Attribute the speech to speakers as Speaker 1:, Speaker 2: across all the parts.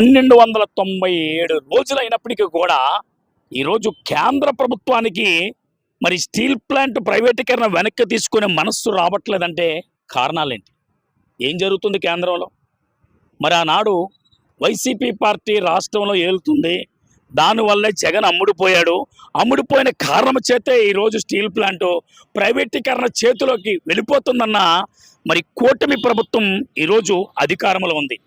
Speaker 1: పన్నెండు వందల తొంభై ఏడు రోజులైనప్పటికీ కూడా ఈరోజు కేంద్ర ప్రభుత్వానికి మరి స్టీల్ ప్లాంట్ ప్రైవేటీకరణ వెనక్కి తీసుకునే మనస్సు రావట్లేదంటే కారణాలేంటి? ఏం జరుగుతుంది కేంద్రంలో? మరి ఆనాడు వైసీపీ పార్టీ రాష్ట్రంలో ఏలుతుంది. దానివల్లే జగన్ అమ్ముడుపోయాడు. అమ్ముడుపోయిన కారణం చేతే ఈరోజు స్టీల్ ప్లాంట్ ప్రైవేటీకరణ చేతిలోకి వెళ్ళిపోతుందన్న మరి కూటమి ప్రభుత్వం ఈరోజు అధికారంలో ఉంది.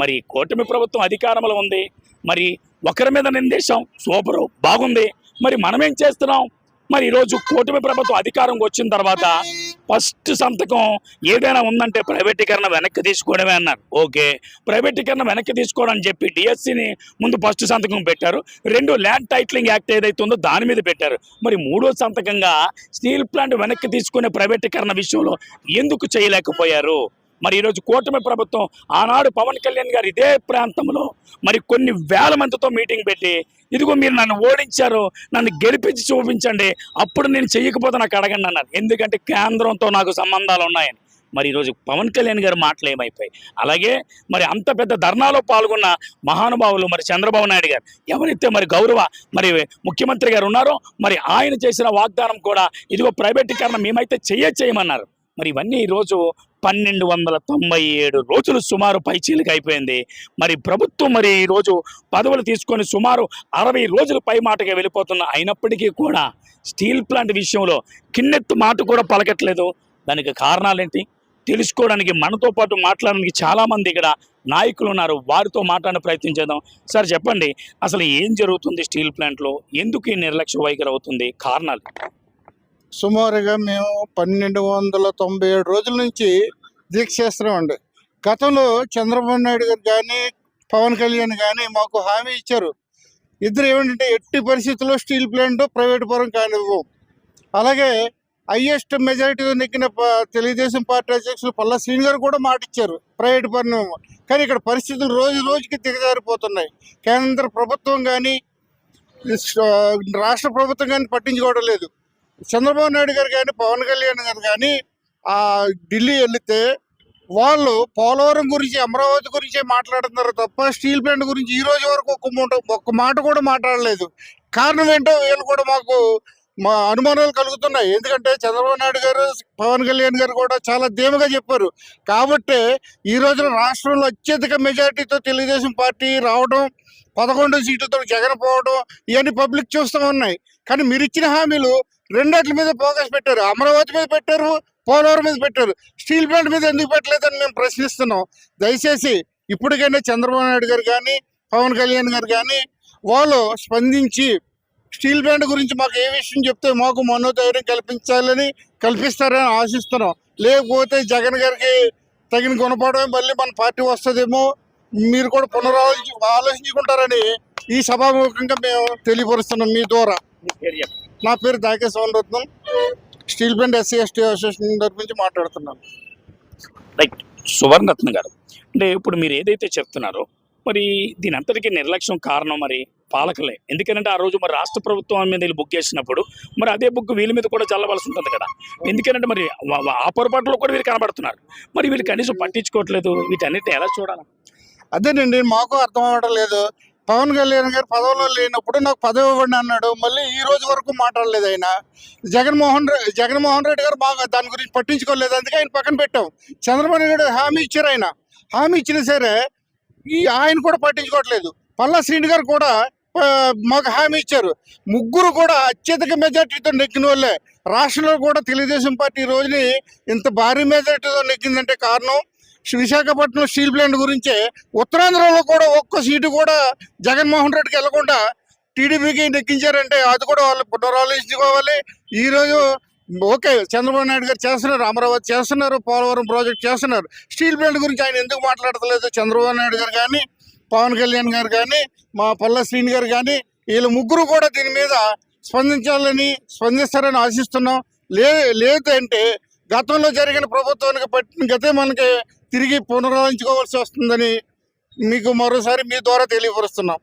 Speaker 1: మరి కూటమి ప్రభుత్వం అధికారంలో ఉంది. మరి ఒకరి మీద నిందేశాం సూపరు బాగుంది. మరి మనమేం చేస్తున్నాం? మరి ఈరోజు కూటమి ప్రభుత్వం అధికారంకి వచ్చిన తర్వాత ఫస్ట్ సంతకం ఏదైనా ఉందంటే ప్రైవేటీకరణ వెనక్కి తీసుకోవడమే అన్నారు. ఓకే. ప్రైవేటీకరణ వెనక్కి తీసుకోవడం అని చెప్పి డిఎస్సిని ముందు ఫస్ట్ సంతకం పెట్టారు. రెండు ల్యాండ్ టైటిలింగ్ యాక్ట్ ఏదైతే ఉందో దాని మీద పెట్టారు. మరి మూడో సంతకంగా స్టీల్ ప్లాంట్ వెనక్కి తీసుకునే ప్రైవేటీకరణ విషయంలో ఎందుకు చేయలేకపోయారు? మరి ఈరోజు కూటమి ప్రభుత్వం ఆనాడు పవన్ కళ్యాణ్ గారు ఇదే ప్రాంతంలో మరి కొన్ని వేల మందితో మీటింగ్ పెట్టి ఇదిగో మీరు నన్ను ఓడించారు నన్ను గెలిపించి చూపించండి అప్పుడు నేను చెయ్యకపోతే నాకు అడగండి అన్నారు. ఎందుకంటే కేంద్రంతో నాకు సంబంధాలు ఉన్నాయని. మరి ఈరోజు పవన్ కళ్యాణ్ గారి మాటలు ఏమైపోయాయి? అలాగే మరి అంత పెద్ద ధర్నాలో పాల్గొన్న మహానుభావులు మరి చంద్రబాబు నాయుడు గారు ఎవరైతే మరి గౌరవ మరి ముఖ్యమంత్రి గారు ఉన్నారో మరి ఆయన చేసిన వాగ్దానం కూడా ఇదిగో ప్రైవేటీకరణ మేమైతే చెయ్య చేయమన్నారు మరి ఇవన్నీ ఈరోజు పన్నెండు వందల తొంభై ఏడు రోజులు సుమారు పైచీలకు అయిపోయింది. మరి ప్రభుత్వం మరి ఈరోజు పదవులు తీసుకొని సుమారు అరవై రోజులు పై మాటగా వెళ్ళిపోతున్న అయినప్పటికీ కూడా స్టీల్ ప్లాంట్ విషయంలో కిన్నెత్తు మాట కూడా పలకట్లేదు. దానికి కారణాలేంటి? తెలుసుకోవడానికి మనతో పాటు మాట్లాడడానికి చాలామంది ఇక్కడ నాయకులు ఉన్నారు. వారితో మాట్లాడే ప్రయత్నం చేద్దాం. సార్ చెప్పండి. అసలు ఏం జరుగుతుంది స్టీల్ ప్లాంట్లో? ఎందుకు ఈ నిర్లక్ష్య వైఖరి అవుతుంది? కారణాలు?
Speaker 2: సుమారుగా మేము పన్నెండు వందల తొంభై ఏడు రోజుల నుంచి దీక్ష చేస్తున్నామండి గతంలో చంద్రబాబు నాయుడు గారు కానీ పవన్ కళ్యాణ్ కానీ మాకు హామీ ఇచ్చారు. ఇద్దరు ఏమిటంటే ఎట్టి పరిస్థితుల్లో స్టీల్ ప్లాంట్ ప్రైవేట్ పరం కానివ్వం. అలాగే హైయెస్ట్ మెజారిటీతో నెగ్గిన ప- తెలుగుదేశం పార్టీ అధ్యక్షులు పల్లా శ్రీని గారు కూడా మాట ఇచ్చారు. ప్రైవేట్ పరం కానీ ఇక్కడ పరిస్థితులు రోజు రోజుకి దిగజారిపోతున్నాయి. కేంద్ర ప్రభుత్వం కానీ రాష్ట్ర ప్రభుత్వం కానీ పట్టించుకోవడం లేదు. చంద్రబాబు నాయుడు గారు కానీ పవన్ కళ్యాణ్ గారు కానీ ఢిల్లీ వెళితే వాళ్ళు పోలవరం గురించి అమరావతి గురించి మాట్లాడుతున్నారు తప్ప స్టీల్ ప్లాంట్ గురించి ఈ రోజు వరకు ఒక్క ఒక్క మాట కూడా మాట్లాడలేదు. కారణం ఏంటో వీళ్ళు కూడా మాకు మా అనుమానాలు కలుగుతున్నాయి. ఎందుకంటే చంద్రబాబు నాయుడు గారు పవన్ కళ్యాణ్ గారు కూడా చాలా ధీమగా చెప్పారు. కాబట్టి ఈ రోజున రాష్ట్రంలో అత్యధిక మెజారిటీతో తెలుగుదేశం పార్టీ రావడం పదకొండు సీట్లతో జగన్ పోవడం ఇవన్నీ పబ్లిక్ చూస్తూ ఉన్నాయి. కానీ మీరు ఇచ్చిన హామీలు రెండట్ల మీద ఫోకస్ పెట్టారు. అమరావతి మీద పెట్టారు పోలవరం మీద పెట్టారు. స్టీల్ ప్లాంట్ మీద ఎందుకు పెట్టలేదని మేము ప్రశ్నిస్తున్నాం. దయచేసి ఇప్పటికైనా చంద్రబాబు నాయుడు గారు కానీ పవన్ కళ్యాణ్ గారు కానీ వాళ్ళు స్పందించి స్టీల్ ప్లాంట్ గురించి మాకు ఏ విషయం చెప్తే మాకు మనోధైర్యం కల్పించాలని కల్పిస్తారని ఆశిస్తున్నాం. లేకపోతే జగన్ గారికి తగిన గుణపాఠమే మళ్ళీ మన పార్టీ వస్తుందేమో మీరు కూడా పునరాలోచి ఆలోచించుకుంటారని ఈ సభాముఖంగా మేము తెలియపరుస్తున్నాం మీ ద్వారా. నా పేరు దాకే Somaratnam. Steel plant SC ST association తరపు నుంచి మాట్లాడుతున్నాను.
Speaker 1: రైట్ సువర్ణరత్న గారు అంటే ఇప్పుడు మీరు ఏదైతే చెప్తున్నారో మరి దీని అంతటికీ నిర్లక్ష్యం కారణం మరి పాలకులే. ఎందుకంటే ఆ రోజు మరి రాష్ట్ర ప్రభుత్వం మీద వీళ్ళు బుక్ చేసినప్పుడు మరి అదే బుక్ వీళ్ళ మీద కూడా చల్లవలసి ఉంటుంది కదా. ఎందుకంటే మరి ఆ పొరపాట్లో కూడా వీళ్ళు కనబడుతున్నారు. మరి వీళ్ళు కనీసం పట్టించుకోవట్లేదు వీటన్నిటిని ఎలా చూడాలి?
Speaker 2: అదేనండి మాకు అర్థం అవ్వడం లేదు. పవన్ కళ్యాణ్ గారు పదవిలో లేనప్పుడు నాకు పదవి ఇవ్వండి అన్నాడు. మళ్ళీ ఈ రోజు వరకు మాట్లాడలేదు ఆయన. జగన్మోహన్ రెడ్డి జగన్మోహన్ రెడ్డి గారు బాగా దాని గురించి పట్టించుకోలేదు. అందుకే ఆయన పక్కన పెట్టాం. చంద్రబాబు నాయుడు హామీ ఇచ్చారు ఆయన. హామీ ఇచ్చినా సరే ఈ ఆయన కూడా పట్టించుకోవట్లేదు. పల్లా శ్రీని గారు కూడా మాకు హామీ ఇచ్చారు. ముగ్గురు కూడా అత్యధిక మెజార్టీతో నెక్కిన వాళ్ళే. రాష్ట్రంలో కూడా తెలుగుదేశం పార్టీ రోజుని ఇంత భారీ మెజార్టీతో నెగ్గిందంటే కారణం విశాఖపట్నం స్టీల్ ప్లాంట్ గురించే ఉత్తరాంధ్రలో కూడా ఒక్క సీటు కూడా జగన్మోహన్ రెడ్డికి వెళ్ళకుండా టీడీపీకి నెక్కించారంటే అది కూడా వాళ్ళు పునరాలోచించుకోవాలి. ఈరోజు ఓకే చంద్రబాబు నాయుడు గారు చేస్తున్నారు అమరావతి చేస్తున్నారు పోలవరం ప్రాజెక్ట్ చేస్తున్నారు. స్టీల్ ప్లాంట్ గురించి ఆయన ఎందుకు మాట్లాడతలేదు? చంద్రబాబు నాయుడు గారు కానీ పవన్ కళ్యాణ్ గారు కానీ మా పల్ల శ్రీని గారు కానీ వీళ్ళు ముగ్గురు కూడా దీని మీద స్పందించాలని స్పందిస్తారని ఆశిస్తున్నాం. లే లేదంటే గతంలో జరిగిన ప్రభుత్వానికి పట్టిన గతే మనకి తిరిగి పునరాలించుకోవాల్సి వస్తుందని మీకు మరోసారి మీ ద్వారా తెలియపరుస్తున్నాం.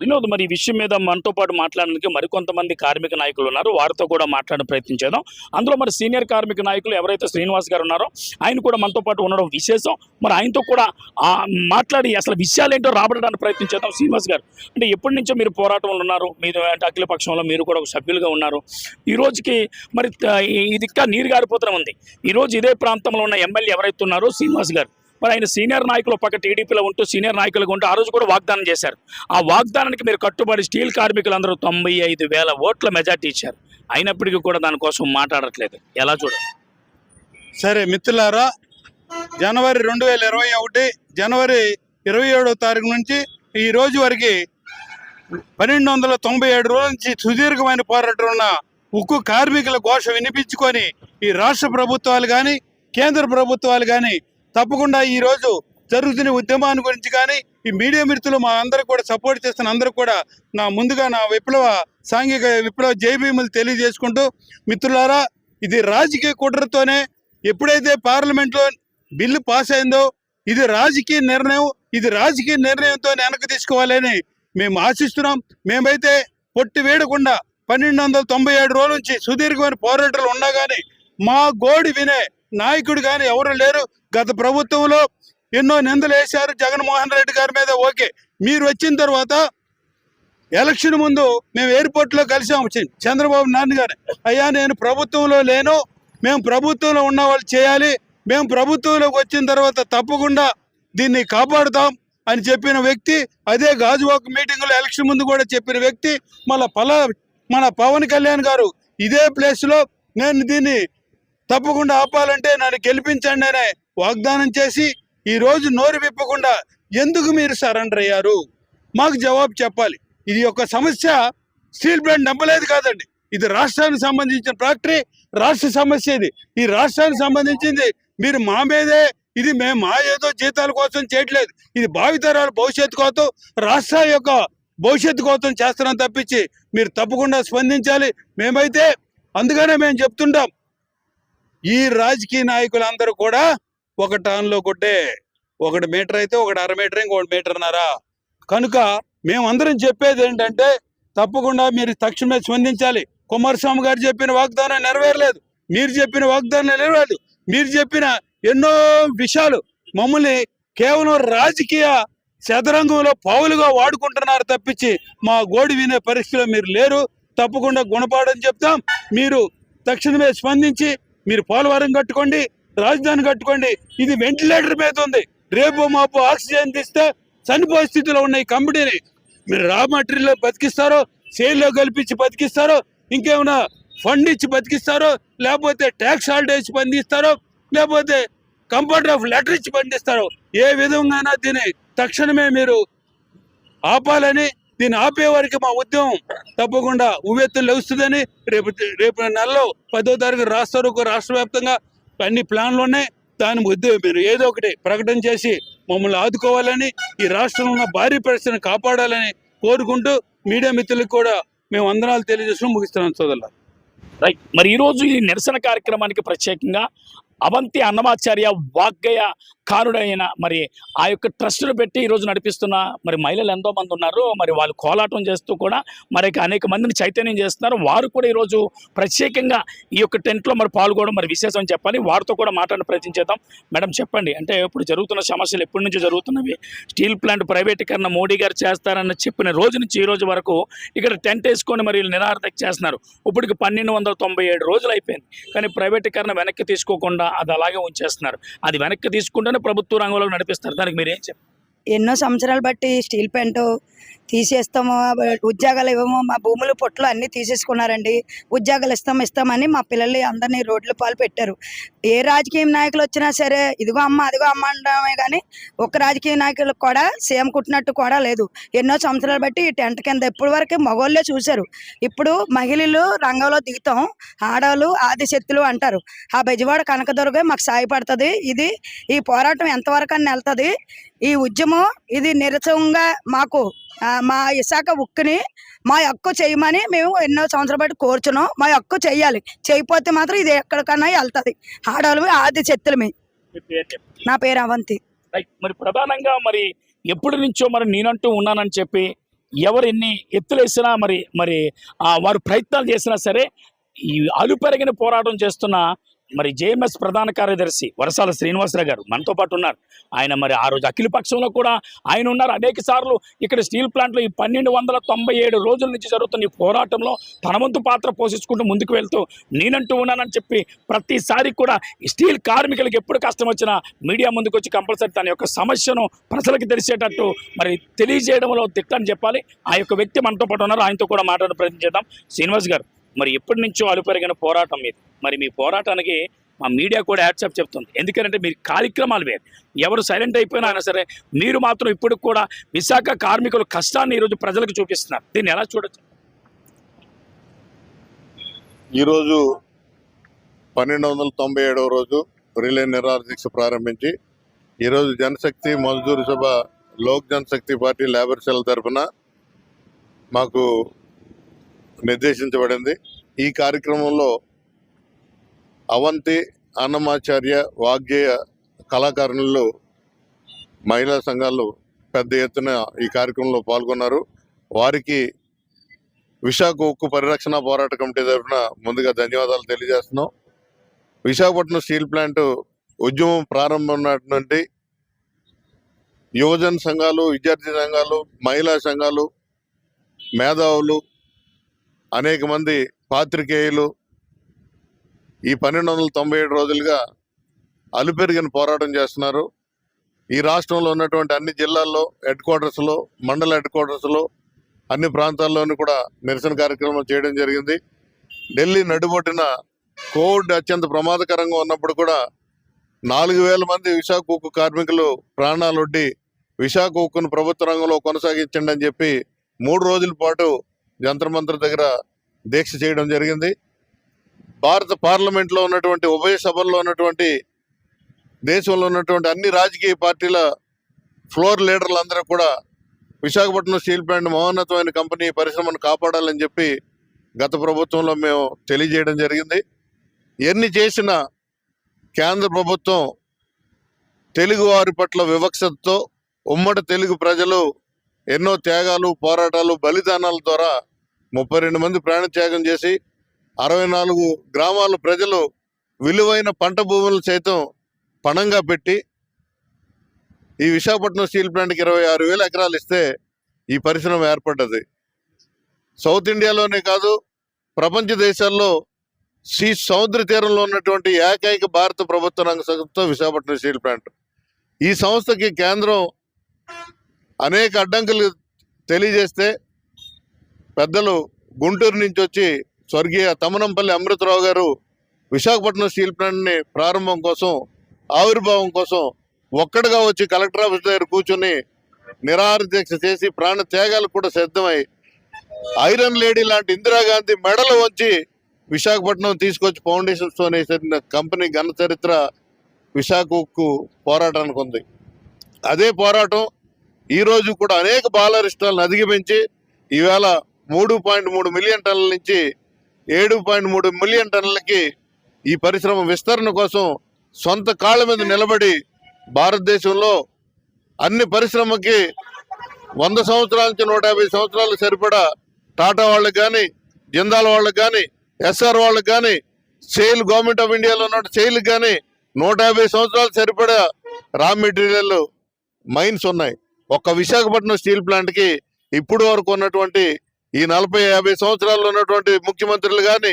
Speaker 1: వినోద్ మరి ఈ విషయం మీద మనతో పాటు మాట్లాడడానికి మరికొంతమంది కార్మిక నాయకులు ఉన్నారు. వారితో కూడా మాట్లాడే ప్రయత్నం చేద్దాం. అందులో మరి సీనియర్ కార్మిక నాయకులు ఎవరైతే శ్రీనివాస్ గారు ఉన్నారో ఆయన కూడా మనతో పాటు ఉండడం విశేషం. మరి ఆయనతో కూడా మాట్లాడి అసలు విషయాలు ఏంటో రాబడడానికి ప్రయత్నం చేద్దాం. శ్రీనివాస్ గారు అంటే ఎప్పటి నుంచో మీరు పోరాటంలో ఉన్నారు. మీరు అంటే అఖిల పక్షంలో మీరు కూడా ఒక సభ్యులుగా ఉన్నారు. ఈ రోజుకి మరి ఇది ఇంకా నీరు గారిపోతూనే ఉంది. ఈరోజు ఇదే ప్రాంతంలో ఉన్న ఎమ్మెల్యే ఎవరైతే ఉన్నారో శ్రీనివాస్ గారు మరి ఆయన సీనియర్ నాయకులు పక్క టీడీపీలో ఉంటూ సీనియర్ నాయకులుగా ఉంటూ ఆ రోజు కూడా వాగ్దానం చేశారు. ఆ వాగ్దానానికి మీరు కట్టుబడి స్టీల్ కార్మికులందరూ తొంభై ఐదు వేల ఓట్ల మెజార్టీ ఇచ్చారు. అయినప్పటికీ కూడా దానికోసం మాట్లాడట్లేదు. ఎలా చూడాలి
Speaker 3: సరే మిత్రులారా జనవరి రెండు వేల ఇరవై ఒకటి జనవరి ఇరవై ఏడవ తారీఖు నుంచి ఈ రోజు వరకు పన్నెండు వందల తొంభై ఏడు రోజుల నుంచి సుదీర్ఘమైన పోరాటం ఉన్న ఉక్కు కార్మికుల ఘోష వినిపించుకొని ఈ రాష్ట్ర ప్రభుత్వాలు కానీ కేంద్ర ప్రభుత్వాలు కానీ తప్పకుండా ఈ రోజు జరుగుతున్న ఉద్యమాన్ని గురించి కానీ ఈ మీడియా మిత్రులు మా అందరికి కూడా సపోర్ట్ చేస్తున్న అందరికి కూడా నా ముందుగా నా విప్లవ సాంఘిక విప్లవ జైభీములు తెలియజేసుకుంటూ మిత్రులారా ఇది రాజకీయ కుట్రతోనే ఎప్పుడైతే పార్లమెంట్లో బిల్లు పాస్ అయిందో ఇది రాజకీయ నిర్ణయం ఇది రాజకీయ నిర్ణయంతో వెనక్కి తీసుకోవాలని మేము ఆశిస్తున్నాం. మేమైతే పొట్టి వేడకుండా పన్నెండు వందల తొంభై ఏడు రోజుల నుంచి సుదీర్ఘమైన పోరాటాలు ఉన్నా కానీ మా గోడి వినే నాయకుడు కానీ ఎవరు లేరు. గత ప్రభుత్వంలో ఎన్నో నిందలు వేశారు జగన్మోహన్ రెడ్డి గారి మీద. ఓకే మీరు వచ్చిన తర్వాత ఎలక్షన్ ముందు మేము ఎయిర్పోర్ట్లో కలిసాము. చంద్రబాబు నాయుడు గారు. అయ్యా నేను ప్రభుత్వంలో లేను. మేము ప్రభుత్వంలో ఉన్న వాళ్ళు చేయాలి. మేము ప్రభుత్వంలోకి వచ్చిన తర్వాత తప్పకుండా దీన్ని కాపాడుతాం అని చెప్పిన వ్యక్తి అదే గాజువాక్ మీటింగ్లో ఎలక్షన్ ముందు కూడా చెప్పిన వ్యక్తి మళ్ళీ పల మన పవన్ కళ్యాణ్ గారు ఇదే ప్లేస్లో నేను దీన్ని తప్పకుండా ఆపాలంటే నన్ను గెలిపించండి అనే వాగ్దానం చేసి ఈ రోజు నోరు విప్పకుండా ఎందుకు మీరు సరెండర్ అయ్యారు? మాకు జవాబు చెప్పాలి. ఇది ఒక సమస్య స్టీల్ ప్లాంట్ నమ్మలేదు కాదండి. ఇది రాష్ట్రానికి సంబంధించిన ఫ్యాక్టరీ రాష్ట్ర సమస్య ఇది. ఈ రాష్ట్రానికి సంబంధించింది మీరు మా మీదే ఇది మేము మా ఏదో జీతాల కోసం చేయట్లేదు. ఇది భావితరాల భవిష్యత్తు కోసం రాష్ట్ర యొక్క భవిష్యత్తు కోసం చేస్తున్నాం తప్పించి మీరు తప్పకుండా స్పందించాలి. మేమైతే అందుకనే మేము చెప్తుంటాం. ఈ రాజకీయ నాయకులందరూ కూడా ఒక టర్న్లో కొట్టే ఒకటి మీటర్ అయితే ఒకటి అర మీటర్ ఇంకొకటి మీటర్న్నర కనుక మేమందరం చెప్పేది ఏంటంటే తప్పకుండా మీరు తక్షణమే స్పందించాలి. కుమారస్వామి గారు చెప్పిన వాగ్దానం నెరవేరలేదు. మీరు చెప్పిన వాగ్దానం నెరవేరలేదు. మీరు చెప్పిన ఎన్నో విషయాలు మమ్మల్ని కేవలం రాజకీయ చదరంగంలో పావులుగా వాడుకుంటున్నారు తప్పించి మా గోడి వినే పరిస్థితిలో మీరు లేరు. తప్పకుండా గుణపాఠం చెప్తాం. మీరు తక్షణమే స్పందించి మీరు పోలవరం కట్టుకోండి రాజధాని కట్టుకోండి ఇది వెంటిలేటర్ మీద ఉంది. రేపు మాపు ఆక్సిజన్ తీస్తే చనిపోయే స్థితిలో ఉన్న ఈ కంపెనీని మీరు రా మటీరియల్ బతికిస్తారో సేల్లో కల్పించి బతికిస్తారో ఇంకేమైనా ఫండ్ ఇచ్చి బతికిస్తారో లేకపోతే ట్యాక్స్ హాలిడేస్ పండిస్తారో లేకపోతే కంపౌండర్ ఆఫ్ లెటర్ ఇచ్చి బంధిస్తారో ఏ విధంగా దీన్ని తక్షణమే మీరు ఆపాలని దీన్ని ఆపే వరకు మా ఉద్యమం తప్పకుండా ఉవ్వెత్తులు లభిస్తుందని రేపు రేపు నెలలో పదో తారీఖు రాస్తారు రాష్ట్ర వ్యాప్తంగా అన్ని ప్లాన్లు ఉన్నాయి దాని ఉద్యమం మీరు ఏదో ఒకటి ప్రకటన చేసి మమ్మల్ని ఆదుకోవాలని ఈ రాష్ట్రంలో ఉన్న భారీ పరిస్థితిని కాపాడాలని కోరుకుంటూ మీడియా మిత్రులకు కూడా మేము వందనాలు తెలియజేస్తున్నాం. ముగిస్తున్నాం సోదరులు
Speaker 1: రైట్. మరి ఈరోజు ఈ నిరసన కార్యక్రమానికి ప్రత్యేకంగా అవంతి అన్నమాచార్య వాగ్గయ్య కారుడైన మరి ఆ యొక్క ట్రస్టును పెట్టి ఈరోజు నడిపిస్తున్న మరి మహిళలు ఎంతో మంది ఉన్నారు. మరి వాళ్ళు కోలాటం చేస్తూ కూడా మరి అనేక మందిని చైతన్యం చేస్తున్నారు. వారు కూడా ఈరోజు ప్రత్యేకంగా ఈ యొక్క టెంట్లో మరి పాల్గొనడం మరి విశేషం చెప్పాలి. వారితో కూడా మాట్లాడిన ప్రయత్నం చేద్దాం మేడం చెప్పండి. అంటే ఇప్పుడు జరుగుతున్న సమస్యలు ఎప్పటి నుంచి జరుగుతున్నవి? స్టీల్ ప్లాంట్ ప్రైవేటీకరణ మోడీ గారు చేస్తారని చెప్పిన రోజు నుంచి ఈ రోజు వరకు ఇక్కడ టెంట్ వేసుకొని మరి వీళ్ళు నిరార్థక చేస్తున్నారు. ఇప్పటికి పన్నెండు వందల తొంభై ఏడు రోజులు అయిపోయింది. కానీ ప్రైవేటీకరణ వెనక్కి తీసుకోకుండా అది అలాగే ఉంచేస్తున్నారు. అది వెనక్కి తీసుకుంటేనే ప్రభుత్వ రంగంలో నడిపిస్తారు. దానికి మీరు ఏం చెప్పారు
Speaker 4: ఎన్నో సంవత్సరాలు బట్టి స్టీల్ ప్లాంట్ తీసేస్తాము ఉద్యోగాలు ఇవ్వము మా భూములు పొట్లు అన్నీ తీసేసుకున్నారండి. ఉద్యోగాలు ఇస్తాం ఇస్తామని మా పిల్లల్ని అందరినీ రోడ్ల పాలు పెట్టారు. ఏ రాజకీయ నాయకులు వచ్చినా సరే ఇదిగో అమ్మ అదిగో అమ్మ అనడమే కానీ ఒక రాజకీయ నాయకులు కూడా సేమ్ కుట్టినట్టు కూడా లేదు. ఎన్నో సంవత్సరాలు బట్టి ఈ టెంట్ కింద ఇప్పటి వరకు మగోళ్ళే చూశారు. ఇప్పుడు మహిళలు రంగంలో దిగుతాం ఆడవాళ్ళు ఆదిశక్తులు అంటారు. ఆ బెజవాడ కనకదుర్గ మాకు సాయపడుతుంది. ఇది ఈ పోరాటం ఎంతవరకు అని వెళ్తుంది. ఈ ఉద్యమం ఇది నిరసంగా మాకు మా ఇసాక ఉక్కుని మా హక్కు చేయమని మేము ఎన్నో సంవత్సరాల బట్టి కోరుచున్నాం. మా హక్కు చెయ్యాలి చేయకపోతే మాత్రం ఇది ఎక్కడికన్నా వెళ్తుంది. ఆడవాళ్ళమి ఆది శక్తులమి
Speaker 1: మీ పేరు చెప్పండి.
Speaker 4: నా పేరు అవంతి.
Speaker 1: మరి ప్రధానంగా మరి ఎప్పటి నుంచో మరి నేనంటూ ఉన్నానని చెప్పి ఎవరు ఎన్ని ఎత్తులేసినా మరి మరి వారు ప్రయత్నాలు చేసినా సరే ఈ అలుపెరగిన పోరాటం చేస్తున్న మరి జేఎంఎస్ ప్రధాన కార్యదర్శి వరసాల శ్రీనివాసరావు గారు మనతో పాటు ఉన్నారు. ఆయన మరి ఆ రోజు అఖిల పక్షంలో కూడా ఆయన ఉన్నారు. అనేక సార్లు ఇక్కడ స్టీల్ ప్లాంట్లో ఈ పన్నెండు వందల తొంభై ఏడు రోజుల నుంచి జరుగుతున్న ఈ పోరాటంలో తన వంతు పాత్ర పోషించుకుంటూ ముందుకు వెళ్తూ నేనంటూ ఉన్నానని చెప్పి ప్రతిసారి కూడా స్టీల్ కార్మికులకు ఎప్పుడు కష్టం వచ్చినా మీడియా ముందుకు వచ్చి కంపల్సరీ తన యొక్క సమస్యను ప్రజలకు తెలిసేటట్టు మరి తెలియజేయడంలో తిట్టని చెప్పాలి. ఆ యొక్క వ్యక్తి మనతో పాటు ఉన్నారు. ఆయనతో కూడా మాట్లాడే ప్రయత్నం చేద్దాం. శ్రీనివాస్ గారు మరి ఎప్పటి నుంచో అలుపెరిగిన పోరాటం మీద మరి మీ పోరాటానికి మా మీడియా కూడా యాడ్సప్ చెప్తుంది. ఎందుకంటే మీరు కార్యక్రమాలు వేరు. ఎవరు సైలెంట్ అయిపోయినా అయినా సరే మీరు మాత్రం ఇప్పుడు కూడా విశాఖ కార్మికుల కష్టాన్ని ఈరోజు ప్రజలకు చూపిస్తున్నారు. దీన్ని ఎలా చూడొచ్చు?
Speaker 5: ఈరోజు పన్నెండు వందల తొంభై ఏడవ రోజు రిలే నిరాదీక్ష ప్రారంభించి ఈరోజు Janshakti Mazdoor Sabha Lok Janshakti Party labour cell తరఫున మాకు నిర్దేశించబడింది. ఈ కార్యక్రమంలో అవంతి అన్నమాచార్య వాగ్గేయ కళాకారులు మహిళా సంఘాలు పెద్ద ఎత్తున ఈ కార్యక్రమంలో పాల్గొన్నారు. వారికి విశాఖ ఉక్కు పరిరక్షణ పోరాట కమిటీ తరఫున ముందుగా ధన్యవాదాలు తెలియజేస్తున్నాం. విశాఖపట్నం స్టీల్ ప్లాంట్ ఉద్యమం ప్రారంభం నాటి యువజన సంఘాలు విద్యార్థి సంఘాలు మహిళా సంఘాలు మేధావులు అనేక మంది పాత్రికేయులు ఈ పన్నెండు వందల తొంభై ఏడు రోజులుగా అలుపెరిగిన పోరాటం చేస్తున్నారు. ఈ రాష్ట్రంలో ఉన్నటువంటి అన్ని జిల్లాల్లో హెడ్ క్వార్టర్స్లో మండల హెడ్ క్వార్టర్స్లో అన్ని ప్రాంతాల్లోనూ కూడా నిరసన కార్యక్రమం చేయడం జరిగింది. ఢిల్లీ నడుబొట్టిన కోవిడ్ అత్యంత ప్రమాదకరంగా ఉన్నప్పుడు కూడా నాలుగు వేల మంది విశాఖ ఉక్కు కార్మికులు ప్రాణాలొడ్డి విశాఖ ఉక్కును ప్రభుత్వ రంగంలో కొనసాగించండి అని చెప్పి మూడు రోజుల పాటు జంత్రమంత్ర దగ్గర దీక్ష చేయడం జరిగింది. భారత పార్లమెంట్లో ఉన్నటువంటి ఉభయ సభల్లో ఉన్నటువంటి దేశంలో ఉన్నటువంటి అన్ని రాజకీయ పార్టీల ఫ్లోర్ లీడర్లందరూ కూడా విశాఖపట్నం స్టీల్ ప్లాంట్ మహోన్నతమైన కంపెనీ పరిశ్రమను కాపాడాలని చెప్పి గత ప్రభుత్వంలో మేము తెలియజేయడం జరిగింది. ఎన్ని చేసినా కేంద్ర ప్రభుత్వం తెలుగువారి పట్ల వివక్షతతో ఉమ్మడి తెలుగు ప్రజలు ఎన్నో త్యాగాలు పోరాటాలు బలిదానాల ద్వారా ముప్పై రెండు మంది ప్రాణత్యాగం చేసి అరవై నాలుగు గ్రామాల ప్రజలు విలువైన పంట భూములు సైతం పణంగా పెట్టి ఈ విశాఖపట్నం స్టీల్ ప్లాంట్కి ఇరవై ఆరు వేల ఎకరాలు ఇస్తే ఈ పరిశ్రమ ఏర్పడ్డది. సౌత్ ఇండియాలోనే కాదు ప్రపంచ దేశాల్లో సీ సముద్ర తీరంలో ఉన్నటువంటి ఏకైక భారత ప్రభుత్వ రంగ సంస్థ విశాఖపట్నం స్టీల్ ప్లాంట్. ఈ సంస్థకి కేంద్రం అనేక అడ్డంకులు తెలియజేస్తే పెద్దలు గుంటూరు నుంచి వచ్చి స్వర్గీయ తమనంపల్లి అమృతరావు గారు విశాఖపట్నం స్టీల్ ప్లాంట్ని ప్రారంభం కోసం ఆవిర్భావం కోసం ఒక్కడిగా వచ్చి కలెక్టర్ ఆఫీస్ దగ్గర కూర్చొని నిరాహారదీక్ష చేసి ప్రాణ త్యాగాలు కూడా సిద్ధమై ఐరన్ లేడీ లాంటి ఇందిరాగాంధీ మెడలు వంచి విశాఖపట్నం తీసుకొచ్చి ఫౌండేషన్ స్టోన్ వేసిన కంపెనీ ఘన చరిత్ర విశాఖకు పోరాటానికి ఉంది. అదే పోరాటం ఈరోజు కూడా అనేక బాలరిష్టాలను అధిగమించి ఈవేళ మూడు పాయింట్ మూడు మిలియన్ టన్నుల నుంచి ఏడు పాయింట్ మూడు మిలియన్ టన్నులకి ఈ పరిశ్రమ విస్తరణ కోసం సొంత కాళ్ళ మీద నిలబడి భారతదేశంలో అన్ని పరిశ్రమకి వంద సంవత్సరాల నుంచి నూట యాభై సంవత్సరాలు సరిపడా టాటా వాళ్ళకి కానీ జిందాల్ వాళ్ళకి కానీ ఎస్ఆర్ వాళ్ళకి కానీ సెయిల్ గవర్నమెంట్ ఆఫ్ ఇండియాలో ఉన్న సెయిల్కి కానీ నూట యాభై సంవత్సరాలు సరిపడా రా మెటీరియల్ మైన్స్ ఉన్నాయి. ఒక్క విశాఖపట్నం స్టీల్ ప్లాంట్కి ఇప్పుడు వరకు ఉన్నటువంటి ఈ నలభై యాభై సంవత్సరాల్లో ఉన్నటువంటి ముఖ్యమంత్రులు కానీ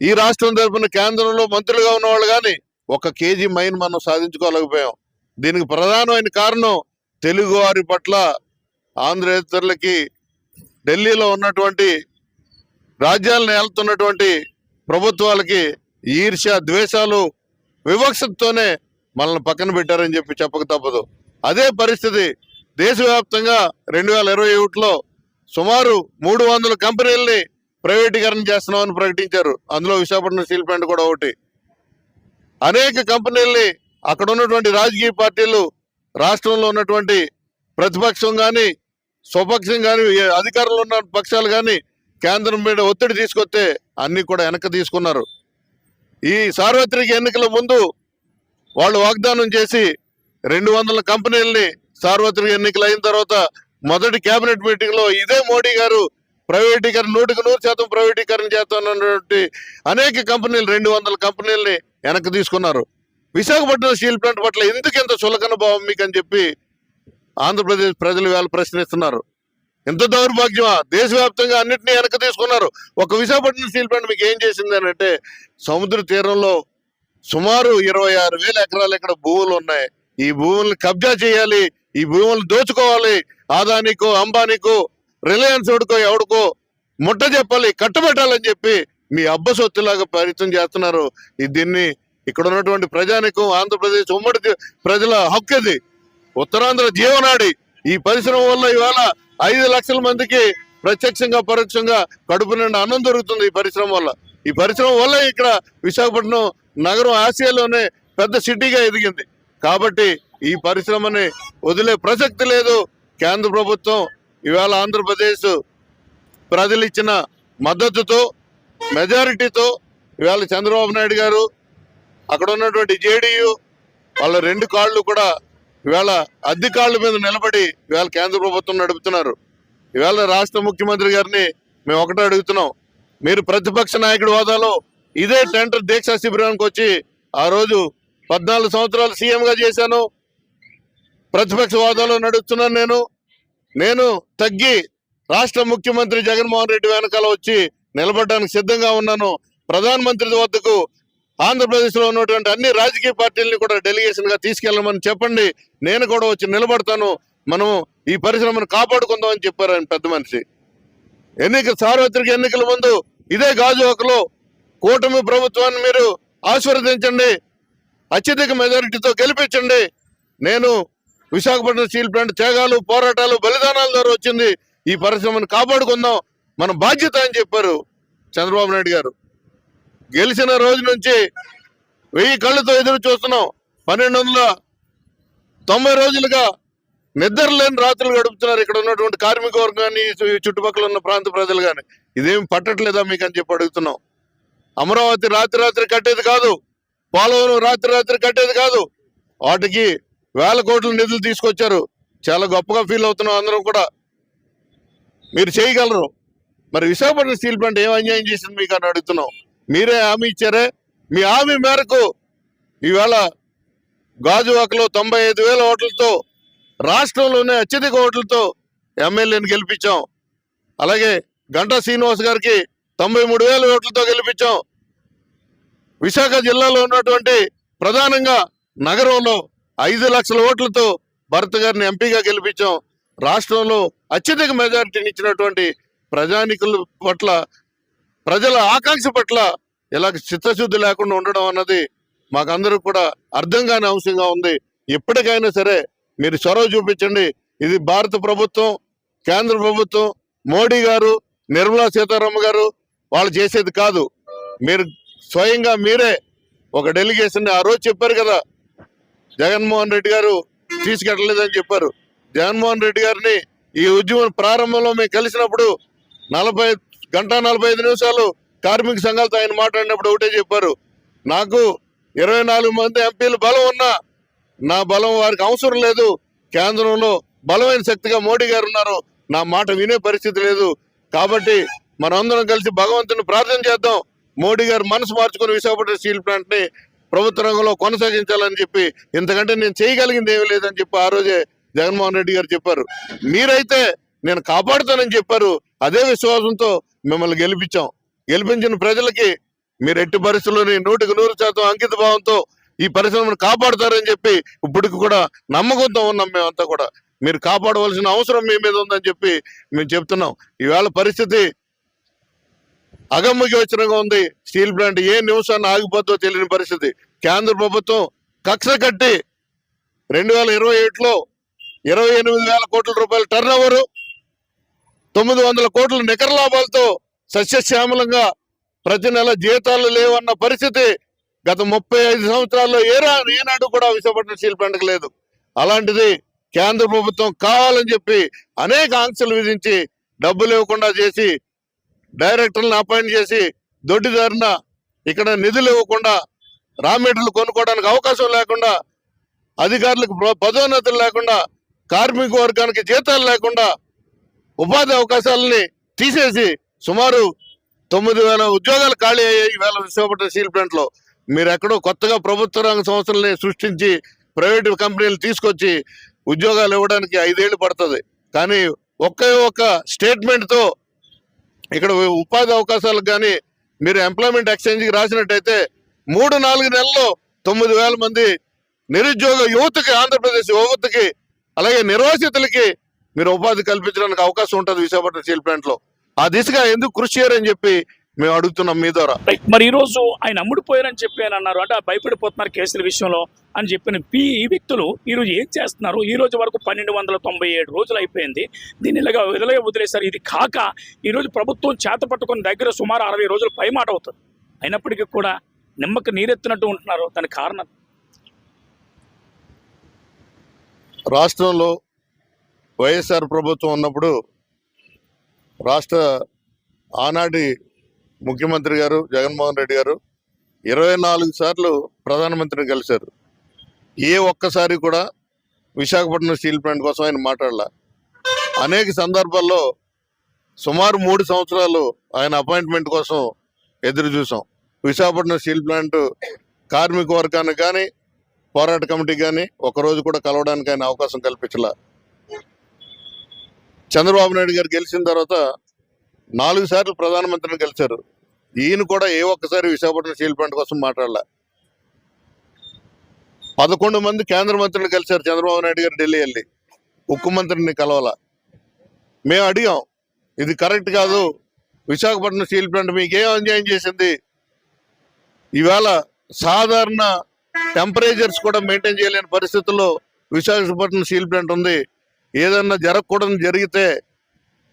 Speaker 5: ఈ రాష్ట్రం తరపున కేంద్రంలో మంత్రులుగా ఉన్నవాళ్ళు కానీ ఒక కేజీ మైన్ మనం సాధించుకోలేకపోయాం. దీనికి ప్రధానమైన కారణం తెలుగు వారి పట్ల ఆంధ్రేతరులకి ఢిల్లీలో ఉన్నటువంటి రాజ్యాలను ఏళ్తున్నటువంటి ప్రభుత్వాలకి ఈర్ష్య ద్వేషాలు వివక్షతతోనే మనల్ని పక్కన పెట్టారని చెప్పి చెప్పక తప్పదు. అదే పరిస్థితి దేశవ్యాప్తంగా రెండు వేల ఇరవై ఒకటిలో సుమారు మూడు వందల కంపెనీలని ప్రైవేటీకరణ చేస్తున్నామని ప్రకటించారు. అందులో విశాఖపట్నం స్టీల్ ప్లాంట్ కూడా ఒకటి. అనేక కంపెనీల్ని అక్కడ ఉన్నటువంటి రాజకీయ పార్టీలు రాష్ట్రంలో ఉన్నటువంటి ప్రతిపక్షం కానీ స్వపక్షం కానీ అధికారంలో ఉన్న పక్షాలు కానీ కేంద్రం మీద ఒత్తిడి తీసుకొస్తే అన్నీ కూడా వెనక్కి తీసుకున్నారు. ఈ సార్వత్రిక ఎన్నికల ముందు వాళ్ళు వాగ్దానం చేసి రెండు వందల కంపెనీలని సార్వత్రిక ఎన్నికలు అయిన తర్వాత మొదటి కేబినెట్ మీటింగ్లో ఇదే మోడీ గారు ప్రైవేటీకరణ నూటికి నూరు శాతం ప్రైవేటీకరణ చేస్తున్నటువంటి అనేక కంపెనీలు రెండు వందల కంపెనీలని వెనక్కి తీసుకున్నారు. విశాఖపట్నం స్టీల్ ప్లాంట్ పట్ల ఎందుకు ఇంత చులకన భావం మీకు అని చెప్పి ఆంధ్రప్రదేశ్ ప్రజలు వేళ ప్రశ్నిస్తున్నారు. ఎంత దౌర్భాగ్యమా? దేశవ్యాప్తంగా అన్నింటినీ వెనక్కి తీసుకున్నారు. ఒక విశాఖపట్నం స్టీల్ ప్లాంట్ మీకు ఏం చేసింది అని అంటే సముద్ర తీరంలో సుమారు ఇరవై ఆరు వేల ఎకరాలు ఇక్కడ భూములు ఉన్నాయి. ఈ భూముల్ని కబ్జా చేయాలి ఈ భూములు దోచుకోవాలి ఆదానికో అంబానీకో రిలయన్స్ ఎవడికో ఎవడుకో ముట్ట చెప్పాలి కట్టబెట్టాలని చెప్పి మీ అబ్బ సొత్తులాగా ప్రయత్నం చేస్తున్నారు. ఈ దీన్ని ఇక్కడ ఉన్నటువంటి ప్రజానికం ఆంధ్రప్రదేశ్ ఉమ్మడి ప్రజల హక్కు ఇది ఉత్తరాంధ్ర జీవనాడి. ఈ పరిశ్రమ వల్ల ఇవాళ ఐదు లక్షల మందికి ప్రత్యక్షంగా పరోక్షంగా కడుపు నిండా అన్నం దొరుకుతుంది ఈ పరిశ్రమ వల్ల. ఈ పరిశ్రమ వల్ల ఇక్కడ విశాఖపట్నం నగరం ఆసియాలోనే పెద్ద సిటీగా ఎదిగింది. కాబట్టి ఈ పరిశ్రమని వదిలే ప్రసక్తి లేదు. కేంద్ర ప్రభుత్వం ఇవాళ ఆంధ్రప్రదేశ్ ప్రజలు ఇచ్చిన మద్దతుతో మెజారిటీతో ఇవాళ చంద్రబాబు నాయుడు గారు అక్కడ ఉన్నటువంటి జేడీయూ వాళ్ళ రెండు కాళ్ళు కూడా ఇవాళ అద్దె కాళ్ళ మీద నిలబడి ఇవాళ కేంద్ర ప్రభుత్వం నడుపుతున్నారు. ఇవాళ రాష్ట్ర ముఖ్యమంత్రి గారిని మేము ఒకటే అడుగుతున్నాం. మీరు ప్రతిపక్ష నాయకుడి హోదాలో ఇదే టెండర్ దీక్షా శిబిరానికి వచ్చి ఆ రోజు పద్నాలుగు సంవత్సరాలు సీఎంగా చేశాను. ప్రతిపక్ష హోదాలో నడుస్తున్నాను నేను. నేను తగ్గి రాష్ట్ర ముఖ్యమంత్రి జగన్మోహన్ రెడ్డి వెనకాల వచ్చి నిలబడడానికి సిద్ధంగా ఉన్నాను. ప్రధానమంత్రి వద్దకు ఆంధ్రప్రదేశ్లో ఉన్నటువంటి అన్ని రాజకీయ పార్టీలని కూడా డెలిగేషన్గా తీసుకెళ్ళమని చెప్పండి. నేను కూడా వచ్చి నిలబడతాను. మనం ఈ పరిశ్రమను కాపాడుకుందామని చెప్పారు ఆయన పెద్ద మనిషి. ఎన్నిక సార్వత్రిక ఎన్నికల ముందు ఇదే గాజువాకలో కూటమి ప్రభుత్వాన్ని మీరు ఆశీర్వదించండి. అత్యధిక మెజారిటీతో గెలిపించండి. నేను విశాఖపట్నం స్టీల్ ప్లాంట్ త్యాగాలు పోరాటాలు బలిదానాల ద్వారా వచ్చింది. ఈ పరిశ్రమను కాపాడుకుందాం. మన బాధ్యత అని చెప్పారు చంద్రబాబు నాయుడు గారు. గెలిచిన రోజు నుంచి వెయ్యి కళ్ళతో ఎదురు చూస్తున్నాం. పన్నెండు వందల తొంభై రోజులుగా నిద్ర లేని రాత్రులు గడుపుతున్నారు ఇక్కడ ఉన్నటువంటి కార్మిక వర్గాన్ని కానీ చుట్టుపక్కల ఉన్న ప్రాంత ప్రజలు కానీ ఇదేం పట్టట్లేదా మీకు అని చెప్పి అడుగుతున్నాం. అమరావతి రాత్రి రాత్రి కట్టేది కాదు. పోలవరం రాత్రి రాత్రి కట్టేది కాదు. వాటికి వేల కోట్ల నిధులు తీసుకొచ్చారు. చాలా గొప్పగా ఫీల్ అవుతున్నాం అందరం కూడా. మీరు చేయగలరు. మరి విశాఖపట్నం స్టీల్ ప్లాంట్ ఏం అన్యాయం చేసింది మీకు అని అడుగుతున్నాం. మీరే హామీ ఇచ్చారే. మీ హామీ మేరకు ఈవేళ గాజువాకలో తొంభై ఐదు వేల ఓట్లతో రాష్ట్రంలోనే అత్యధిక ఓట్లతో ఎమ్మెల్యేని గెలిపించాం. అలాగే గంటా శ్రీనివాస్ గారికి తొంభై మూడు వేల ఓట్లతో గెలిపించాం. విశాఖ జిల్లాలో ఉన్నటువంటి ప్రధానంగా నగరంలో ఐదు లక్షల ఓట్లతో భరత్ గారిని ఎంపీగా గెలిపించాం. రాష్ట్రంలో అత్యధిక మెజారిటీని ఇచ్చినటువంటి ప్రజానికుల పట్ల ప్రజల ఆకాంక్ష పట్ల ఇలా చిత్తశుద్ధి లేకుండా ఉండడం అన్నది మాకందరూ కూడా అర్థం కాని అంశంగా ఉంది. ఎప్పటికైనా సరే మీరు చొరవ చూపించండి. ఇది భారత ప్రభుత్వం కేంద్ర ప్రభుత్వం మోడీ గారు నిర్మలా సీతారామన్ గారు వాళ్ళు చేసేది కాదు. మీరు స్వయంగా మీరే ఒక డెలిగేషన్ ఆ రోజు చెప్పారు కదా జగన్మోహన్ రెడ్డి గారు తీసుకెట్టలేదని చెప్పారు. జగన్మోహన్ రెడ్డి గారిని ఈ ఉద్యమం ప్రారంభంలో మేము కలిసినప్పుడు నలభై గంట నలభై ఐదు నిమిషాలు కార్మిక సంఘాలతో ఆయన మాట్లాడినప్పుడు ఒకటే చెప్పారు. నాకు ఇరవై నాలుగు మంది ఎంపీలు బలం ఉన్నా నా బలం వారికి అవసరం లేదు. కేంద్రంలో బలమైన శక్తిగా మోడీ గారు ఉన్నారు. నా మాట వినే పరిస్థితి లేదు. కాబట్టి మనందరం కలిసి భగవంతుని ప్రార్థన చేద్దాం. మోడీ గారు మనసు మార్చుకుని విశాఖపట్నం స్టీల్ ప్లాంట్ని ప్రభుత్వ రంగంలో కొనసాగించాలని చెప్పి ఇంతకంటే నేను చేయగలిగింది ఏమీ లేదని చెప్పి ఆ రోజే జగన్మోహన్ రెడ్డి గారు చెప్పారు. మీరైతే నేను కాపాడుతానని చెప్పారు. అదే విశ్వాసంతో మిమ్మల్ని గెలిపించాం. గెలిపించిన ప్రజలకి మీరు ఎట్టి పరిస్థితుల్లోని నూటికి నూరు శాతం అంకిత భావంతో ఈ పరిశ్రమను కాపాడుతారని చెప్పి ఇప్పటికి కూడా నమ్మకంతో ఉన్నాం మేమంతా కూడా. మీరు కాపాడవలసిన అవసరం మీ మీద ఉందని చెప్పి మేము చెప్తున్నాం. ఈవేళ పరిస్థితి అగమ్య వచ్చినగా ఉంది. స్టీల్ ప్లాంట్ ఏ నిమిషాన్ని ఆగిపోతుందో తెలియని పరిస్థితి. కేంద్ర ప్రభుత్వం కక్ష కట్టి రెండు వేల ఇరవై ఏడులో ఇరవై ఎనిమిది వేల కోట్ల రూపాయల టర్న్ ఓవరు తొమ్మిది వందల కోట్ల నికర లాభాలతో సస్యశ్యామలంగా ప్రతి నెల జీతాలు లేవన్న పరిస్థితి గత ముప్పై ఐదు సంవత్సరాల్లో ఏరా ఏనాడు కూడా విశాఖపట్నం స్టీల్ ప్లాంట్కి లేదు. అలాంటిది కేంద్ర ప్రభుత్వం కావాలని చెప్పి అనేక ఆంక్షలు విధించి డబ్బులు ఇవ్వకుండా చేసి డైరెక్టర్లను అపాయింట్ చేసి దొడ్డిదారిన ఇక్కడ నిధులు ఇవ్వకుండా రా మెటీరియల్ కొనుక్కోవడానికి అవకాశం లేకుండా అధికారులకు ప్ర- పదోన్నతులు లేకుండా కార్మిక వర్గానికి జీతాలు లేకుండా ఉపాధి అవకాశాలని తీసేసి సుమారు తొమ్మిది వేల ఉద్యోగాలు ఖాళీ అయ్యాయి ఈవేళ విశాఖపట్నం స్టీల్ ప్లాంట్లో. మీరు ఎక్కడో కొత్తగా ప్రభుత్వ రంగ సంస్థల్ని సృష్టించి ప్రైవేట్ కంపెనీలు తీసుకొచ్చి ఉద్యోగాలు ఇవ్వడానికి ఐదేళ్ళు పడుతుంది. కానీ ఒకే ఒక్క స్టేట్మెంట్తో ఇక్కడ ఉపాధి అవకాశాలకు కానీ మీరు ఎంప్లాయ్మెంట్ ఎక్స్చేంజ్కి రాసినట్టయితే మూడు నాలుగు నెలల్లో తొమ్మిది వేల మంది నిరుద్యోగ యువతకి ఆంధ్రప్రదేశ్ యువతకి అలాగే నిర్వాసితులకి మీరు ఉపాధి కల్పించడానికి అవకాశం ఉంటుంది విశాఖపట్నం స్టీల్ ప్లాంట్లో ఆ దిశగా ఎందుకు కృషి చేయరని చెప్పి మేము అడుగుతున్నాం మీ ద్వారా.
Speaker 1: రైట్. మరి ఈరోజు ఆయన అమ్ముడిపోయారని చెప్పి ఆయన అన్నారు. అంటే భయపడిపోతున్నారు కేసుల విషయంలో అని చెప్పిన పి ఈ వ్యక్తులు ఈరోజు ఏం చేస్తున్నారు? ఈ రోజు వరకు పన్నెండు వందల తొంభై ఏడు రోజులు అయిపోయింది. దీన్ని ఇలాగా వదిలే వదిలేశారు. ఇది కాక ఈరోజు ప్రభుత్వం చేత పట్టుకున్న దగ్గర సుమారు అరవై రోజులు పైమాట అవుతుంది. అయినప్పటికీ కూడా నిమ్మకి నీరెత్తినట్టు ఉంటున్నారు. దానికి కారణం?
Speaker 5: రాష్ట్రంలో వైఎస్ఆర్ ప్రభుత్వం ఉన్నప్పుడు రాష్ట్ర ఆనాటి ముఖ్యమంత్రి గారు జగన్మోహన్ రెడ్డి గారు ఇరవై నాలుగు సార్లు ప్రధానమంత్రిని కలిశారు. ఏ ఒక్కసారి కూడా విశాఖపట్నం స్టీల్ ప్లాంట్ కోసం ఆయన మాట్లాడలా. అనేక సందర్భాల్లో సుమారు మూడు సంవత్సరాలు ఆయన అపాయింట్మెంట్ కోసం ఎదురు చూసాం. విశాఖపట్నం స్టీల్ ప్లాంట్ కార్మిక వర్గానికి కానీ పోరాట కమిటీ కానీ ఒకరోజు కూడా కలవడానికి ఆయన అవకాశం కల్పించలా. చంద్రబాబు నాయుడు గారు గెలిచిన తర్వాత నాలుగు సార్లు ప్రధానమంత్రిని కలిశారు ఈయన కూడా ఏ ఒక్కసారి విశాఖపట్నం స్టీల్ ప్లాంట్ కోసం మాట్లాడలే. పదకొండు మంది కేంద్ర మంత్రులు కలిశారు చంద్రబాబు నాయుడు గారు ఢిల్లీ వెళ్ళి. ఉక్కు మంత్రిని కలవాల. మేము అడిగాం ఇది కరెక్ట్ కాదు. విశాఖపట్నం స్టీల్ ప్లాంట్ మీకు ఏం అన్యాయం చేసింది? ఇవాళ సాధారణ టెంపరేచర్స్ కూడా మెయింటైన్ చేయలేని పరిస్థితుల్లో విశాఖపట్నం స్టీల్ ప్లాంట్ ఉంది. ఏదన్నా జరగకూడదు జరిగితే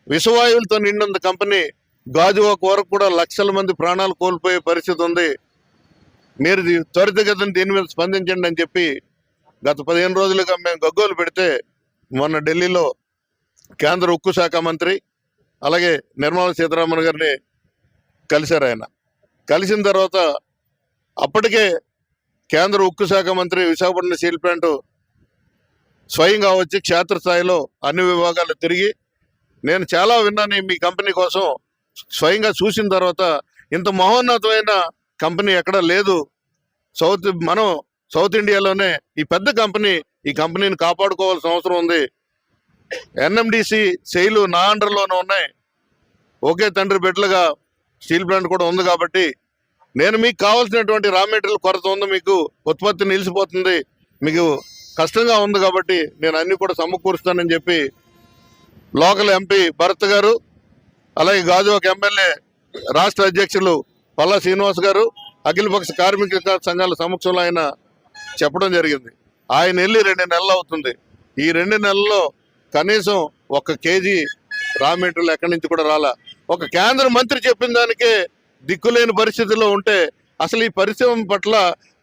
Speaker 5: విషవాయువులతో నిండిన కంపెనీ గాజువాక వరకు కూడా లక్షల మంది ప్రాణాలు కోల్పోయే పరిస్థితి ఉంది. మీరు త్వరితగతిని దీని మీద స్పందించండి అని చెప్పి గత పదిహేను రోజులుగా మేము గగ్గోలు పెడితే మొన్న ఢిల్లీలో కేంద్ర ఉక్కు శాఖ మంత్రి అలాగే నిర్మలా సీతారామన్ గారిని కలిశారు ఆయన. కలిసిన తర్వాత అప్పటికే కేంద్ర ఉక్కు శాఖ మంత్రి విశాఖపట్నం స్టీల్ ప్లాంట్ స్వయంగా వచ్చి క్షేత్రస్థాయిలో అన్ని విభాగాలు తిరిగి నేను చాలా విన్నాను మీ కంపెనీ కోసం. స్వయంగా చూసిన తర్వాత ఇంత మహోన్నతమైన కంపెనీ ఎక్కడ లేదు. సౌత్ మనం సౌత్ ఇండియాలోనే ఈ పెద్ద కంపెనీ ఈ కంపెనీని కాపాడుకోవాల్సిన అవసరం ఉంది. ఎన్ఎండిసి సెయిలు నా అండర్లోనే ఉన్నాయి. ఒకే తండ్రి బిడ్డలుగా స్టీల్ ప్లాంట్ కూడా ఉంది కాబట్టి నేను మీకు కావాల్సినటువంటి రా మెటీరియల్ కొరత ఉంది మీకు ఉత్పత్తి నిలిచిపోతుంది మీకు కష్టంగా ఉంది కాబట్టి నేను అన్నీ కూడా సమకూరుస్తానని చెప్పి లోకల్ ఎంపీ భరత్ గారు అలాగే గాజువాక ఎమ్మెల్యే రాష్ట్ర అధ్యక్షులు పల్లా శ్రీనివాస్ గారు అఖిలపక్ష కార్మిక సంఘాల సమక్షంలో ఆయన చెప్పడం జరిగింది. ఆయన వెళ్ళి రెండు నెలలు అవుతుంది. ఈ రెండు నెలల్లో కనీసం ఒక కేజీ రా మెటీరియల్ ఎక్కడి నుంచి కూడా రాలా. ఒక కేంద్ర మంత్రి చెప్పిన దానికే దిక్కులేని పరిస్థితిలో ఉంటే అసలు ఈ పరిశ్రమ పట్ల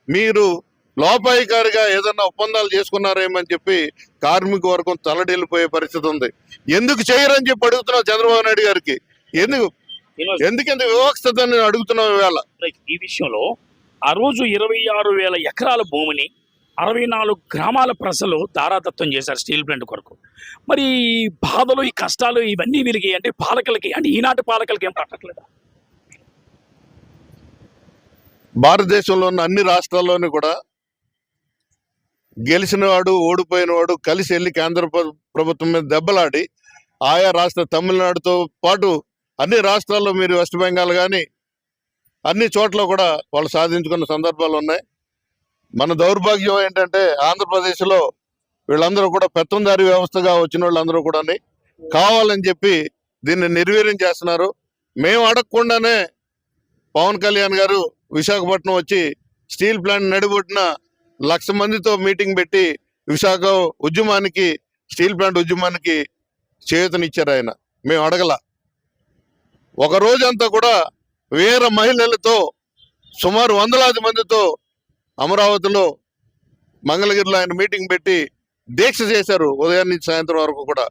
Speaker 5: మీరు లోపాయికారిగా ఏదన్నా ఒప్పందాలు చేసుకున్నారేమని చెప్పి కార్మిక వర్గం తలడిల్లిపోయే పరిస్థితి ఉంది. ఎందుకు చేయరని చెప్పి అడుగుతున్నావు చంద్రబాబు నాయుడు గారికి? ఎందుకు? ఎందుకంత వివక్షత అని అడుగుతున్నావు ఇవాళ.
Speaker 1: ఈ విషయంలో ఆ రోజు ఇరవై ఆరు వేల ఎకరాల భూమిని అరవై నాలుగు గ్రామాల ప్రజలు దారాదత్తం చేశారు స్టీల్ ప్లాంట్ కొరకు. మరి ఈ బాధలు ఈ కష్టాలు ఇవన్నీ వీరికి అంటే పాలకులకి అంటే ఈనాటి పాలకులకి ఏం పట్టట్లేదు?
Speaker 5: భారతదేశంలో ఉన్న అన్ని రాష్ట్రాల్లోనూ కూడా గెలిచిన వాడు ఓడిపోయిన వాడు కలిసి వెళ్ళి కేంద్ర ప్రభుత్వం మీద దెబ్బలాడి ఆయా రాష్ట్ర తమిళనాడుతో పాటు అన్ని రాష్ట్రాల్లో మీరు వెస్ట్ బెంగాల్ కానీ అన్ని చోట్ల కూడా వాళ్ళు సాధించుకున్న సందర్భాలు ఉన్నాయి. మన దౌర్భాగ్యం ఏంటంటే ఆంధ్రప్రదేశ్లో వీళ్ళందరూ కూడా పెత్తందారి వ్యవస్థగా వచ్చిన వాళ్ళందరూ కూడా కావాలని చెప్పి దీన్ని నిర్వీర్యం చేస్తున్నారు. మేము అడగకుండానే పవన్ కళ్యాణ్ గారు విశాఖపట్నం వచ్చి స్టీల్ ప్లాంట్ నడిబొట్టిన లక్ష మందితో మీటింగ్ పెట్టి విశాఖ ఉద్యమానికి స్టీల్ ప్లాంట్ ఉద్యమానికి చేతనిచ్చారు ఆయన. మేము అడగల. ఒక రోజంతా కూడా వేర మహిళలతో సుమారు వందలాది మందితో అమరావతిలో మంగళగిరిలో ఆయన మీటింగ్ పెట్టి దీక్ష చేశారు ఉదయం నుంచి సాయంత్రం వరకు కూడా.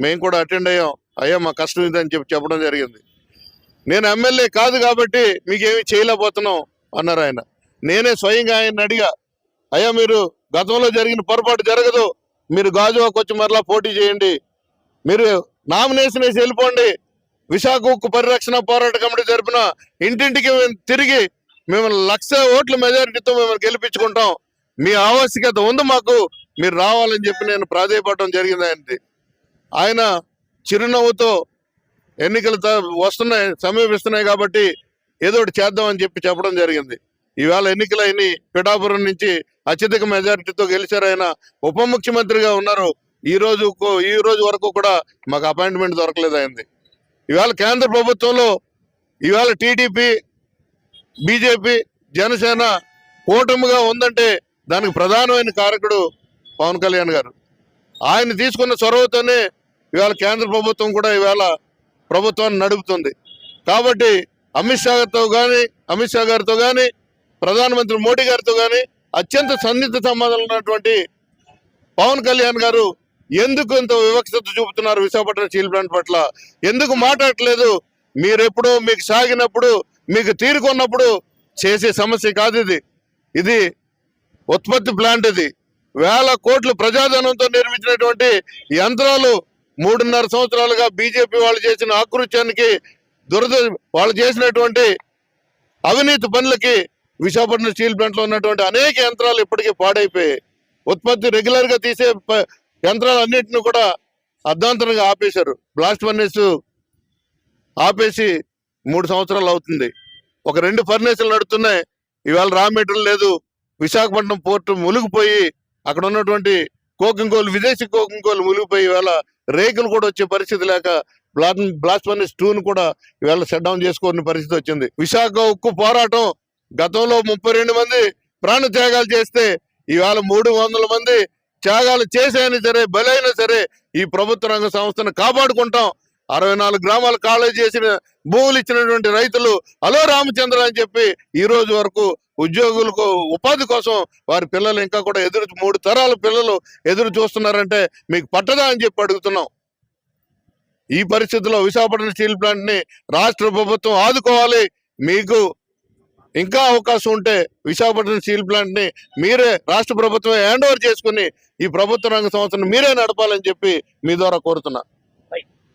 Speaker 5: మేము కూడా అటెండ్ అయ్యాం. అయ్యా మా కష్టం ఇదని చెప్పి చెప్పడం జరిగింది. నేను ఎమ్మెల్యే కాదు కాబట్టి మీకేమీ చేయలేకపోతున్నాం అన్నారు ఆయన. నేనే స్వయంగా ఆయన అడిగా అయ్యా మీరు గతంలో జరిగిన పొరపాటు జరగదు. మీరు గాజువాకు వచ్చి మరలా పోటీ చేయండి. మీరు నామినేషన్ వేసి వెళ్ళిపోండి. విశాఖ ఉక్కు పరిరక్షణ పోరాట కమిటీ జరిపిన ఇంటింటికి మేము తిరిగి మిమ్మల్ని లక్ష ఓట్ల మెజారిటీతో మిమ్మల్ని గెలిపించుకుంటాం. మీ ఆవశ్యకత ఉంది మాకు. మీరు రావాలని చెప్పి నేను ప్రాధాయపడటం జరిగింది ఆయనది. ఆయన చిరునవ్వుతో ఎన్నికలు త- వస్తున్నాయి సమీపిస్తున్నాయి కాబట్టి ఏదో ఒకటి చేద్దామని చెప్పి చెప్పడం జరిగింది. ఈవేళ ఎన్నికలైన పిఠాపురం నుంచి అత్యధిక మెజారిటీతో గెలిచారు ఆయన ఉప ముఖ్యమంత్రిగా ఉన్నారు. ఈ రోజు ఈ రోజు వరకు కూడా మాకు అపాయింట్మెంట్ దొరకలేదు అయింది ఇవాళ కేంద్ర ప్రభుత్వంలో ఇవాళ టీడీపీ బీజేపీ జనసేన కూటమిగా ఉందంటే దానికి ప్రధానమైన కారకుడు పవన్ కళ్యాణ్ గారు. ఆయన తీసుకున్న చొరవతోనే ఇవాళ కేంద్ర ప్రభుత్వం కూడా ఇవాళ ప్రభుత్వాన్ని నడుపుతుంది. కాబట్టి అమిత్ షాతో కానీ అమిత్ షా గారితో కానీ ప్రధానమంత్రి మోడీ గారితో కానీ అత్యంత సన్నిహిత సంబంధాలు ఉన్నటువంటి పవన్ కళ్యాణ్ గారు ఎందుకు ఇంత వివక్షత చూపుతున్నారు విశాఖపట్నం స్టీల్ ప్లాంట్ పట్ల? ఎందుకు మాట్లాడట్లేదు? మీరెప్పుడు మీకు సాగినప్పుడు మీకు తీరుకున్నప్పుడు చేసే సమస్య కాదు ఇది. ఇది ఉత్పత్తి ప్లాంట్ ఇది. వేల కోట్లు ప్రజాధనంతో నిర్మించినటువంటి యంత్రాలు మూడున్నర సంవత్సరాలుగా బీజేపీ వాళ్ళు చేసిన ఆకృత్యానికి దురద వాళ్ళు చేసినటువంటి అవినీతి పనులకి విశాఖపట్నం స్టీల్ ప్లాంట్లో ఉన్నటువంటి అనేక యంత్రాలు ఇప్పటికీ పాడైపోయాయి. ఉత్పత్తి రెగ్యులర్గా తీసే ప- యంత్రాలన్నింటిని కూడా అర్ధాంతరంగా ఆపేశారు. బ్లాస్ట్ ఫర్నేస్ ఆపేసి మూడు సంవత్సరాలు అవుతుంది. ఒక రెండు ఫర్నేసులు నడుస్తున్నాయి ఇవాళ రా మెటీరియల్ లేదు. విశాఖపట్నం పోర్టు మునిగిపోయి అక్కడ ఉన్నటువంటి కోకింగ్ విదేశీ కోకింగ్ మునిగిపోయి ఇవాళ రేకులు కూడా వచ్చే పరిస్థితి లేక బ్లాస్ట్ బ్లాస్ట్ ఫర్నేస్ టూను కూడా ఇవాళ షట్ డౌన్ చేసుకోని పరిస్థితి వచ్చింది. విశాఖ ఉక్కు పోరాటం గతంలో ముప్పై రెండు మంది ప్రాణ త్యాగాలు చేస్తే ఇవాళ మూడు వందల మంది త్యాగాలు చేసైనా సరే బలైనా సరే ఈ ప్రభుత్వ రంగ సంస్థను కాపాడుకుంటాం. అరవై నాలుగు గ్రామాలు కాలేజ్ చేసిన భూములు ఇచ్చినటువంటి రైతులు అలో రామచంద్ర అని చెప్పి ఈ రోజు వరకు ఉద్యోగులకు ఉపాధి కోసం వారి పిల్లలు ఇంకా కూడా ఎదురు మూడు తరాల పిల్లలు ఎదురు చూస్తున్నారంటే మీకు పట్టదా అని చెప్పి అడుగుతున్నాం. ఈ పరిస్థితుల్లో విశాఖపట్నం స్టీల్ ప్లాంట్ని రాష్ట్ర ప్రభుత్వం ఆదుకోవాలి. మీకు ఇంకా అవకాశం ఉంటే విశాఖపట్నం స్టీల్ ప్లాంట్ని మీరే రాష్ట్ర ప్రభుత్వం హ్యాండ్ ఓవర్ చేసుకుని ఈ ప్రభుత్వ రంగ సంస్థను మీరే నడపాలని చెప్పి మీ ద్వారా కోరుతున్నా.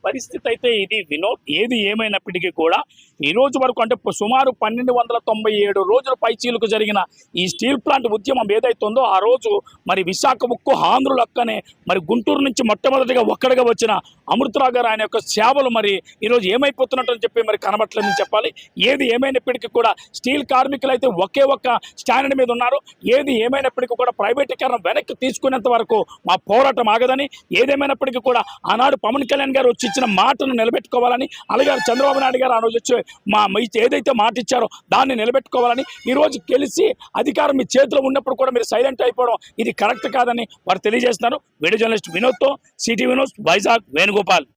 Speaker 1: పరిస్థితి అయితే ఇది వినోద్ ఏది ఏమైనప్పటికీ కూడా ఈ రోజు వరకు అంటే సుమారు పన్నెండు వందల తొంభై ఏడు రోజుల పైచీలకు జరిగిన ఈ స్టీల్ ప్లాంట్ ఉద్యమం ఏదైతుందో ఆ రోజు మరి విశాఖ ఉక్కు ఆంధ్రులు అక్కనే మరి గుంటూరు నుంచి మొట్టమొదటిగా ఒక్కడిగా వచ్చిన అమృతరావు గారు ఆయన యొక్క సేవలు మరి ఈరోజు ఏమైపోతున్నట్టు చెప్పి మరి కనబట్టలేదని చెప్పాలి. ఏది ఏమైనప్పటికీ కూడా స్టీల్ కార్మికులు అయితే ఒకే ఒక్క స్టాండర్డ్ మీద ఉన్నారు. ఏది ఏమైనప్పటికీ కూడా ప్రైవేటీకరణ వెనక్కి తీసుకునేంత వరకు మా పోరాటం ఆగదని ఏదేమైనప్పటికీ కూడా ఆనాడు పవన్ కళ్యాణ్ గారు వచ్చి ఇచ్చిన మాటను నిలబెట్టుకోవాలని అలాగే చంద్రబాబు నాయుడు గారు ఆ రోజు వచ్చి మా ఏదైతే మాట ఇచ్చారో దాన్ని నిలబెట్టుకోవాలని ఈ రోజు గెలిచి అధికారం మీ చేతిలో ఉన్నప్పుడు కూడా మీరు సైలెంట్ అయిపోవడం ఇది కరెక్ట్ కాదని వారు తెలియజేస్తున్నారు. వీడియో జర్నలిస్ట్ వినోద్తో సిటీ వినోద్ వైజాగ్ Valdopal.